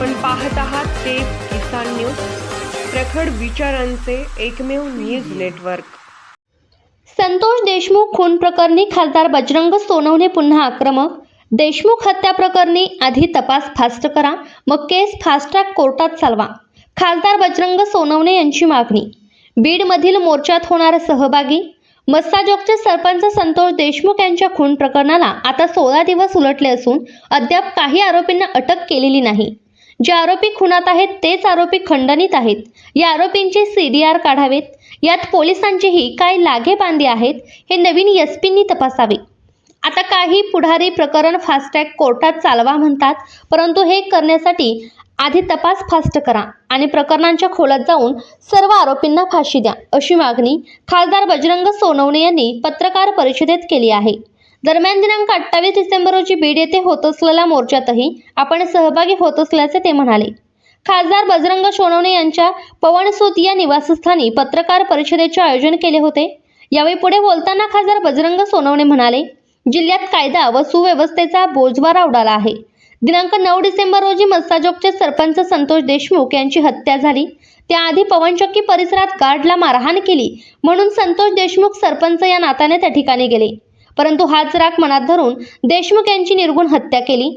आपण पाहत आहात ते किसान न्यूज प्रखड विचारांचे एकमेव न्यूज नेटवर्क. संतोष देशमुख खून प्रकरणी खासदार बजरंग सोनवणे पुन्हा आक्रमक. देशमुख हत्या प्रकरणी आधी तपास फास्ट करा मग केस फास्ट ट्रॅक कोर्टात चालवा. खासदार बजरंग सोनवणे यांची मागणी. बीडमधील मोर्चात होणार सहभागी. मस्साजोगचे सरपंच संतोष देशमुख यांच्या खून प्रकरणाला आता सोळा दिवस उलटले असून अद्याप काही आरोपींना अटक केलेली नाही. जे आरोपी खुनात आहेत तेच आरोपी खंडणीत आहेत. या आरोपींचे सी डी आर काढावेत. यात पोलिसांचेही काय लागेबांधे आहेत हे नवीन एसपींनी तपासावे. आता काही पुढारी प्रकरण फास्टॅग कोर्टात चालवा म्हणतात परंतु हे करण्यासाठी आधी तपास फास्ट करा आणि प्रकरणांच्या खोलात जाऊन सर्व आरोपींना फाशी द्या अशी मागणी खासदार बजरंग सोनवणे यांनी पत्रकार परिषदेत केली आहे. दरम्यान दिनांक अठ्ठावीस डिसेंबर रोजी बीड येथे होत असलेल्या मोर्चातही आपण सहभागी होत असल्याचे ते म्हणाले. खासदार बजरंग सोनवणे यांच्या पवनसूत या निवासस्थानी पत्रकार परिषदेचे आयोजन केले होते. यावेळी पुढे बोलताना खासदार बजरंग सोनवणे म्हणाले जिल्ह्यात कायदा व सुव्यवस्थेचा बोजवारा उडाला आहे. दिनांक नऊ डिसेंबर रोजी मस्साजोगचे सरपंच संतोष देशमुख यांची हत्या झाली. त्याआधी पवनचक्की परिसरात गार्डला मारहाण केली. म्हणून संतोष देशमुख सरपंच या नात्याने त्या ठिकाणी गेले. परंतु हाच राग मनात धरून देशमुख यांची निर्गुण हत्या केली.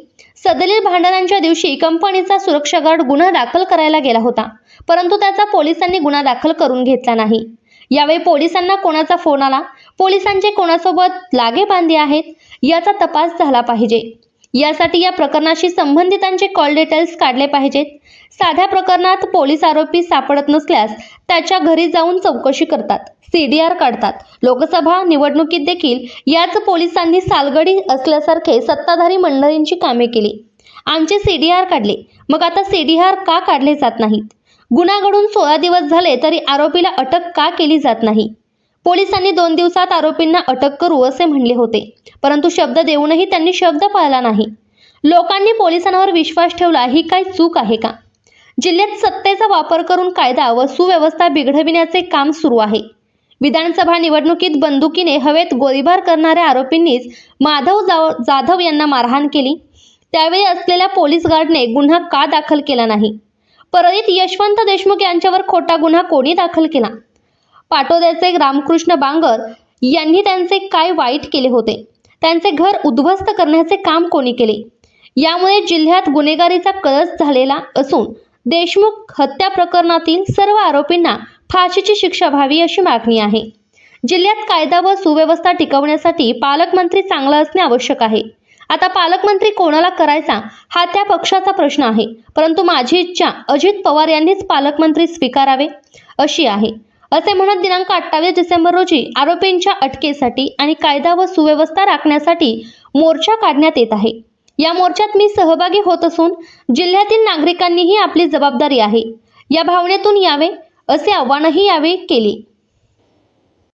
सदलील भांडणांच्या दिवशी कंपनीचा सुरक्षा गार्ड गुन्हा दाखल करायला गेला होता परंतु त्याचा पोलिसांनी गुन्हा दाखल करून घेतला नाही. यावेळी पोलिसांना कोणाचा फोन आला? पोलिसांचे कोणासोबत लागे बांधे आहेत? याचा तपास झाला पाहिजे. यासाठी या प्रकरणाशी संबंधितांचे कॉल डिटेल्स काढले पाहिजेत. साध्या प्रकरणात पोलीस आरोपी सापडत नसल्यास त्याच्या घरी जाऊन चौकशी करतात. सी डी आर काढतात. लोकसभा निवडणुकीत देखील याच पोलिसांनी सालगडी असल्यासारखे सत्ताधारी मंडळींची कामे केली. आमचे सी डी आर काढले. मग आता सी डी आर का काढले जात नाहीत? गुन्हा घडून सोळा दिवस झाले तरी आरोपीला अटक का केली जात नाही? पोलिसांनी दोन दिवसात आरोपींना अटक करू असे म्हणले होते. परंतु शब्द देऊनही त्यांनी शब्द पाळला नाही. लोकांनी पोलिसांवर विश्वास ठेवला ही काय चूक आहे का? जिल्ह्यात सत्तेचा वापर करून कायदा व सुव्यवस्था बिघडविण्याचे काम सुरू आहे. विधानसभा निवडणुकीत बंदुकीने हवेत गोळीबार करणाऱ्या आरोपींनीच माधव जाव जाधव यांना मारहाण केली. त्यावेळी असलेल्या पोलीस गार्डने गुन्हा का दाखल केला नाही? परळीत यशवंत देशमुख यांच्यावर खोटा गुन्हा कोणी दाखल केला? पाटोद्याचे रामकृष्ण बांगर यांनी त्यांचे काय वाईट केले होते? त्यांचे घर उद्ध्वस्त करण्याचे काम कोणी केले? यामुळे जिल्ह्यात गुन्हेगारीचा कळस झालेला असून देशमुख हत्या प्रकरणातील सर्व आरोपींना फाशीची शिक्षा व्हावी अशी मागणी आहे. जिल्ह्यात कायदा व सुव्यवस्था टिकवण्यासाठी पालकमंत्री चांगला असणे आवश्यक आहे. आता पालकमंत्री कोणाला करायचा हा त्या पक्षाचा प्रश्न आहे. परंतु माझी इच्छा अजित पवार यांनीच पालकमंत्री स्वीकारावे अशी आहे. असे म्हणत दिनांक अठ्ठावीस डिसेंबर रोजी आरोपींच्या अटकेसाठी आणि कायदा व सुव्यवस्था राखण्यासाठी मोर्चा काढण्यात येत आहे. या मोर्चात मी सहभागी होत असून जिल्ह्यातील नागरिकांनीही आपली जबाबदारी आहे. या भावनेतून यावे असे आव्हानही यावेळी केले.